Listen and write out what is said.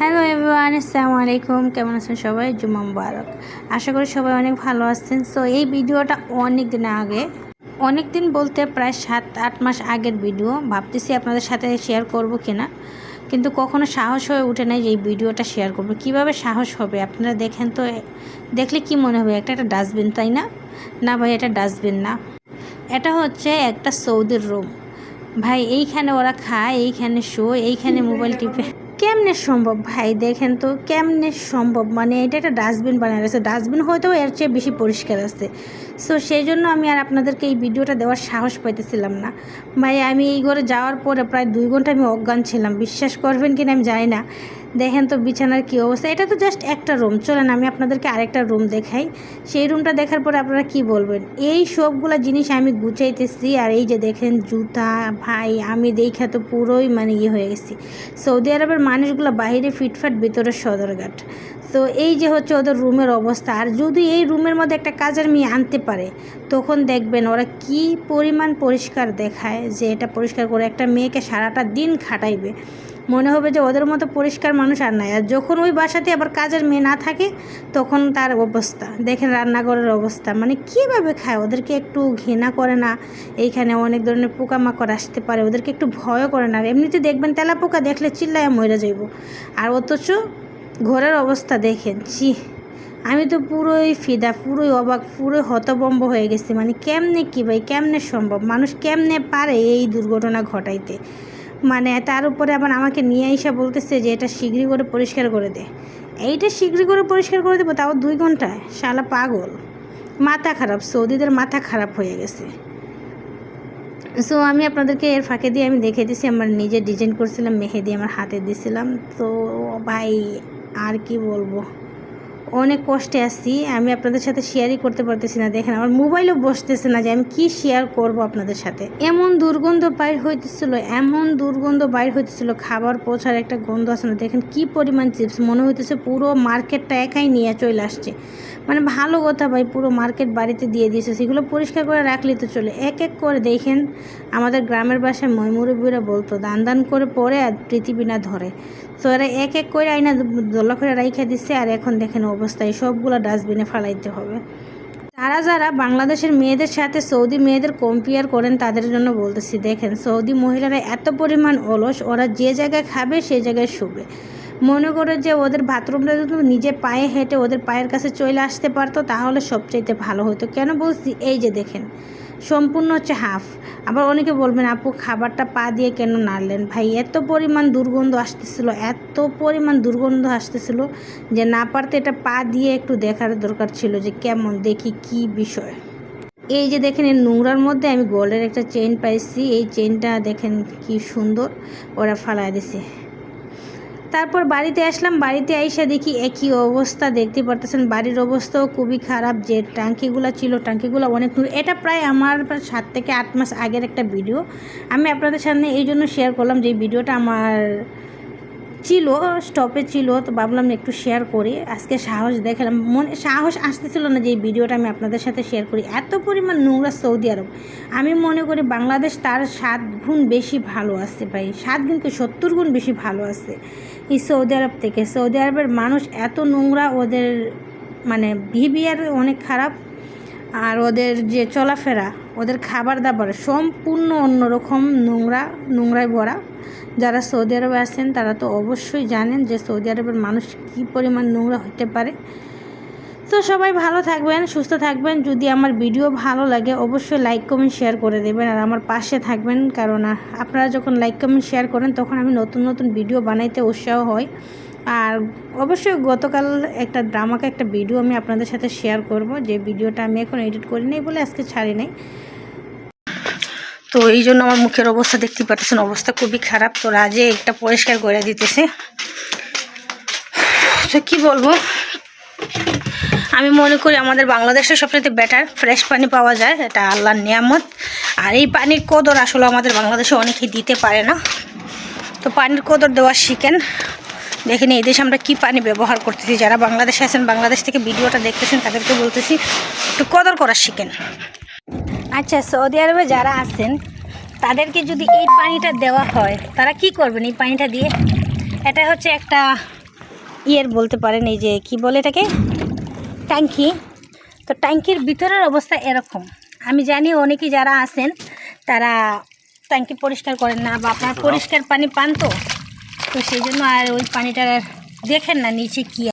Hello everyone আসসালামু আলাইকুম কেমন আছেন সবাই? জুমা মুবারক। আশা করি সবাই অনেক ভালো আছেন। সো এই ভিডিওটা অনেক দিন আগে, অনেক দিন বলতে প্রায় সাত, আট মাস আগের ভিডিও। ভাবতেছি আপনাদের সাথে শেয়ার করব কিনা। কিন্তু কখনো সাহস হয়ে ওঠে নাই যে এই ভিডিওটা শেয়ার করব। কীভাবে সাহস হবে? আপনারা দেখেন তো, দেখলে কি মনে হবে? একটা একটা ডাস্টবিন তাই না? না ভাই, এটা ডাস্টবিন না। এটা হচ্ছে একটা সৌদির রুম ভাই, এইখানে ওরা খায়, এইখানে শো এইখানে মোবাইল টিপে। কেমনে সম্ভব ভাই? দেখেন তো, কেমনে সম্ভব? মানে এটা একটা ডাস্টবিন বানিয়ে গেছে ডাস্টবিন হয়তো এর চেয়ে বেশি পরিষ্কার আছে। সো সেই জন্য আমি আর আপনাদেরকে এই ভিডিওটা দেওয়ার সাহস পাইতেছিলাম না। ভাই, আমি এই ঘরে যাওয়ার পরে প্রায় দুই ঘণ্টা আমি অজ্ঞান ছিলাম। বিশ্বাস করবেন কিনা আমি জানি না। দেখেন তো বিছানার কী অবস্থা। এটা তো জাস্ট একটা রুম চলেন আমি আপনাদেরকে আরেকটা রুম দেখাই। সেই রুমটা দেখার পরে আপনারা কি বলবেন? এই সবগুলা জিনিস আমি গুছাইতেছি আর এই যে দেখেন জুতা, ভাই, আমি দেখা তো পুরোই মানে ইয়ে হয়ে গেছি। সৌদি আরবের মানুষগুলো বাইরে ফিটফাট ভিতরে সদরঘাট। তো এই যে হচ্ছে ওদের রুমের অবস্থা, আর যদি এই রুমের মধ্যে একটা কাজের মেয়ে আনতে পারে, তখন দেখবেন ওরা কি পরিমাণ পরিষ্কার দেখায় যে এটা পরিষ্কার করে একটা মেয়েকে সারাটা দিন খাটাইবে। মনে হবে যে ওদের মতো পরিষ্কার মানুষ আর নাই। আর যখন ওই বাসাতে আবার কাজের মেয়ে না থাকে, তখন তার অবস্থা। দেখেন রান্নাঘরের অবস্থা। মানে কীভাবে খায়? ওদেরকে একটু ঘৃণা করে না? এইখানে অনেক ধরনের পোকামাকড় আসতে পারে। ওদেরকে একটু ভয়ও করে না। আর এমনিতে দেখবেন তেলা পোকা দেখলে চিল্লায় মরে যাইব। আর অথচ ঘরের অবস্থা দেখেন, ছি। আমি তো পুরোই ফিদা, পুরোই অবাক, পুরোই হতবম্ব হয়ে গেছি। মানে কেমনে কী ভাই, কেমনে সম্ভব? মানুষ কেমনে পারে এই দুর্ঘটনা ঘটাইতে? মানে তার উপরে আবার আমাকে নিয়ে এসে বলতেছে যে এটা শীঘ্রই করে পরিষ্কার করে দে। এইটা শীঘ্রই করে পরিষ্কার করে দেবো, তাও দুই ঘন্টায়? শালা পাগল। মাথা খারাপ, সৌদিদের মাথা খারাপ হয়ে গেছে। সো আমি আপনাদেরকে এর ফাঁকে দিয়ে আমি দেখে দিয়েছি আমার নিজে ডিজাইন করছিলাম মেহেদি আমার হাতে দিছিলাম। তো, ভাই আর কি বলব? অনেক কষ্টে আছি, আমি আপনাদের সাথে শেয়ারই করতে পারতেছি না। দেখেন, আমার মোবাইলও বসতেছে না যে আমি কি শেয়ার করব আপনাদের সাথে। এমন দুর্গন্ধ বাইর হইতেছিল, এমন দুর্গন্ধ বাইর হইতেছিল, খাবার পৌঁছার একটা গন্ধ আছে না। দেখেন, কি পরিমাণ চিপস, মনে হইতেছে পুরো মার্কেটটা একাই নিয়ে চলে আসছে। মানে ভালো কথা ভাই, পুরো মার্কেট বাড়িতে দিয়ে দিয়েছে। সেগুলো পরিষ্কার করে রাখলে তো চলে। এক এক করে দেখেন, আমাদের গ্রামের বাসায় ময়মুরব্বীরা বলতো, দান দান করে পরে আর পৃথিবী না ধরে। তো এরা এক এক করে আইনা দোলা করে রাইখা দিচ্ছে আর এখন দেখেন অবস্থায় সবগুলো ডাস্টবিনে ফালাইতে হবে। তারা যারা বাংলাদেশের মেয়েদের সাথে সৌদি মেয়েদের কম্পেয়ার করেন, তাদের জন্য বলতেছি, দেখেন, সৌদি মহিলারা এত পরিমাণ অলস, ওরা যে জায়গায় খাবে, সেই জায়গায় শুবে। মনে করে যে ওদের বাথরুমটা যদি নিজে পায়ে হেঁটে ওদের পায়ের কাছে চলে আসতে পারতো, তাহলে সবচাইতে ভালো হতো। কেন বলছি? এই যে দেখেন সম্পূর্ণ হচ্ছে হাফ। আবার অনেকে বলবেন, আপু, খাবারটা পা দিয়ে কেন নাড়লেন? ভাই, এত পরিমাণ দুর্গন্ধ আসতেছিল, এত পরিমাণ দুর্গন্ধ আসতেছিল যে না পারতে এটা পা দিয়ে একটু দেখার দরকার ছিল যে কেমন, দেখি কি বিষয়। এই যে দেখেন, এই নোংরার মধ্যে আমি গোল্ডের একটা চেন পাইছি, এই চেনটা দেখেন কি সুন্দর, ওরা ফালাই দিছে। তারপর বাড়িতে আসলাম, বাড়িতে আইসা দেখি একই অবস্থা, দেখতে পারতেছেন বাড়ির অবস্থাও খুবই খারাপ, যে ট্যাঙ্কিগুলো ছিল, ট্যাঙ্কিগুলো অনেক দূর। এটা প্রায় আমার সাত থেকে আট মাস আগের একটা ভিডিও। আমি আপনাদের সামনে এই জন্য শেয়ার করলাম যে ভিডিওটা আমার ছিল স্টপে ছিল, তো ভাবলাম একটু শেয়ার করি। আজকে সাহস দেখালাম, মনে, সাহস আসতেছিল না যে এই ভিডিওটা আমি আপনাদের সাথে শেয়ার করি। এত পরিমাণ নোংরা সৌদি আরব। আমি মনে করি বাংলাদেশ তার সাত গুণ বেশি ভালো আছে ভাই, সাত গুণ কি সত্তর গুণ বেশি ভালো আছে। এই সৌদি আরব থেকে। সৌদি আরবের মানুষ এত নোংরা, ওদের মানে বিহেভিয়ার অনেক খারাপ। আর ওদের যে চলাফেরা, ওদের খাবার দাবার সম্পূর্ণ অন্যরকম নোংরা, নোংরায় ভরা। যারা সৌদি আরবে আসেন তারা তো অবশ্যই জানেন যে সৌদি আরবের মানুষ কী পরিমাণ নোংরা হতে পারে। তো সবাই ভালো থাকবেন, সুস্থ থাকবেন। যদি আমার ভিডিও ভালো লাগে, অবশ্যই লাইক, কমেন্ট, শেয়ার করে দেবেন। আর আমার পাশে থাকবেন, কারণ আপনারা যখন লাইক, কমেন্ট, শেয়ার করেন, তখন আমি নতুন নতুন ভিডিও বানাইতে উৎসাহ হয় আর অবশ্যই গতকাল একটা ড্রামাকে একটা ভিডিও আমি আপনাদের সাথে শেয়ার করব। যে ভিডিওটা আমি এখন এডিট করি নাই বলে আজকে ছাড়ি নাই। তো এই জন্য আমার মুখের অবস্থা দেখতে পাচ্ছেন অবস্থা খুবই খারাপ। তো রাজে একটা পরিষ্কার করে দিতেছে। তো কী বলব? আমি মনে করি আমাদের বাংলাদেশে সবচেয়ে বেটার ফ্রেশ পানি পাওয়া যায়, এটা আল্লাহর নিয়ামত। আর এই পানির কদর আসলে আমাদের বাংলাদেশে অনেকেই দিতে পারে না। তো পানির কদর দেওয়া শিখেন। দেখেন এই দেশে আমরা কী পানি ব্যবহার করতেছি, যারা বাংলাদেশে আছেন, বাংলাদেশ থেকে ভিডিওটা দেখতেছেন, তাদেরকে বলতেছি, একটু কদর করা শিখেন। আচ্ছা সৌদি আরবে যারা আছেন, তাদেরকে যদি এই পানিটা দেওয়া হয়, তারা কি করবেন এই পানিটা দিয়ে? এটা হচ্ছে একটা ইয়ের বলতে পারেন এই যে কি বলে এটাকে? ট্যাঙ্কি। তো ট্যাঙ্কির ভিতরের অবস্থা এরকম। আমি জানি অনেকেই যারা আছেন তারা ট্যাঙ্কি পরিষ্কার করেন না বা আপনার পরিষ্কার পানি পান তো। তো সেই জন্য আর ওই পানিটা দেখেন না নিচে কী